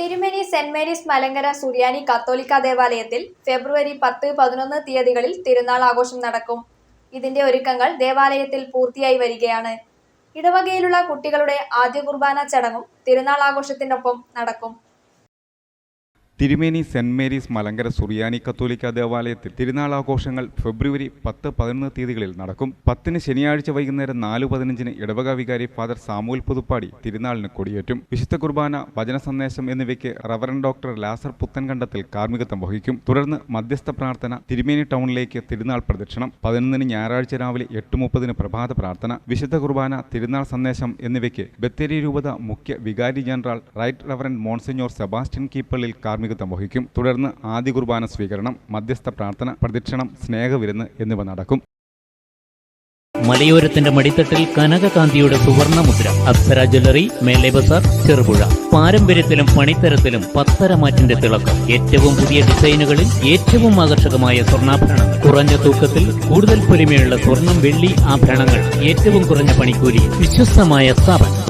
തിരുമേനി saint Mary's Malankara സുറിയാനി കത്തോലിക്ക ദേവാലയത്തിൽ ഫെബ്രുവരി പത്ത് പതിനൊന്ന് തീയതികളിൽ തിരുനാൾ ആഘോഷം നടക്കും. ഇതിന്റെ ഒരുക്കങ്ങൾ ദേവാലയത്തിൽ പൂർത്തിയായി വരികയാണ്. ഇടവകയിലുള്ള കുട്ടികളുടെ ആദ്യ കുർബാന ചടങ്ങും തിരുനാൾ ആഘോഷത്തിനൊപ്പം നടക്കും. തിരുമേനി സെന്റ് മേരീസ് മലങ്കര സുറിയാനി കത്തോലിക്ക ദേവാലയത്തിൽ തിരുനാൾ ആഘോഷങ്ങൾ ഫെബ്രുവരി പത്ത് പതിനൊന്ന് തീയതികളിൽ നടക്കും. പത്തിന് ശനിയാഴ്ച വൈകുന്നേരം നാല് പതിനഞ്ചിന് ഇടവക വികാരി ഫാദർ സാമൂൽ പുതുപ്പാടി തിരുനാളിന് കൊടിയേറ്റും. വിശുദ്ധ കുർബാന വചന സന്ദേശം എന്നിവയ്ക്ക് റവറൻ ഡോക്ടർ ലാസർ പുത്തൻകണ്ടത്തിൽ കാർമ്മികത്വം വഹിക്കും. തുടർന്ന് മധ്യസ്ഥ പ്രാർത്ഥന തിരുമേനി ടൗണിലേക്ക് തിരുനാൾ പ്രദക്ഷിണം പതിനൊന്നിന് ഞായറാഴ്ച രാവിലെ എട്ട് മുപ്പതിന് പ്രഭാത പ്രാർത്ഥന വിശുദ്ധ കുർബാന തിരുനാൾ സന്ദേശം എന്നിവയ്ക്ക് ബത്തേരി രൂപത മുഖ്യ വികാരി general right reverend monsignor Sebastian Keepallil കാർമ്മികത്വം വഹിക്കും തുടർന്ന് ആദ്യ കുർബാന സ്വീകരണം മധ്യസ്ഥ പ്രാർത്ഥന പ്രദക്ഷിണം സ്നേഹവിരുന്ന് എന്നിവ നടക്കും. മലയോരത്തിന്റെ മടിത്തട്ടിൽ കനകകാന്തിയുടെ സുവർണമുദ്ര അപ്സര ജ്വല്ലറി മേലെ ബസാർ ചെറുപുഴ. പാരമ്പര്യത്തിലും പണിത്തരത്തിലും പത്തരമാറ്റിന്റെ തിളക്കം. ഏറ്റവും പുതിയ ഡിസൈനുകളിൽ ഏറ്റവും ആകർഷകമായ സ്വർണാഭരണങ്ങൾ. കുറഞ്ഞ തൂക്കത്തിൽ കൂടുതൽ പൊലിമയുള്ള സ്വർണം വെള്ളി ആഭരണങ്ങൾ. ഏറ്റവും കുറഞ്ഞ പണിക്കൂലി. വിശ്വസ്തമായ സ്ഥാപനം.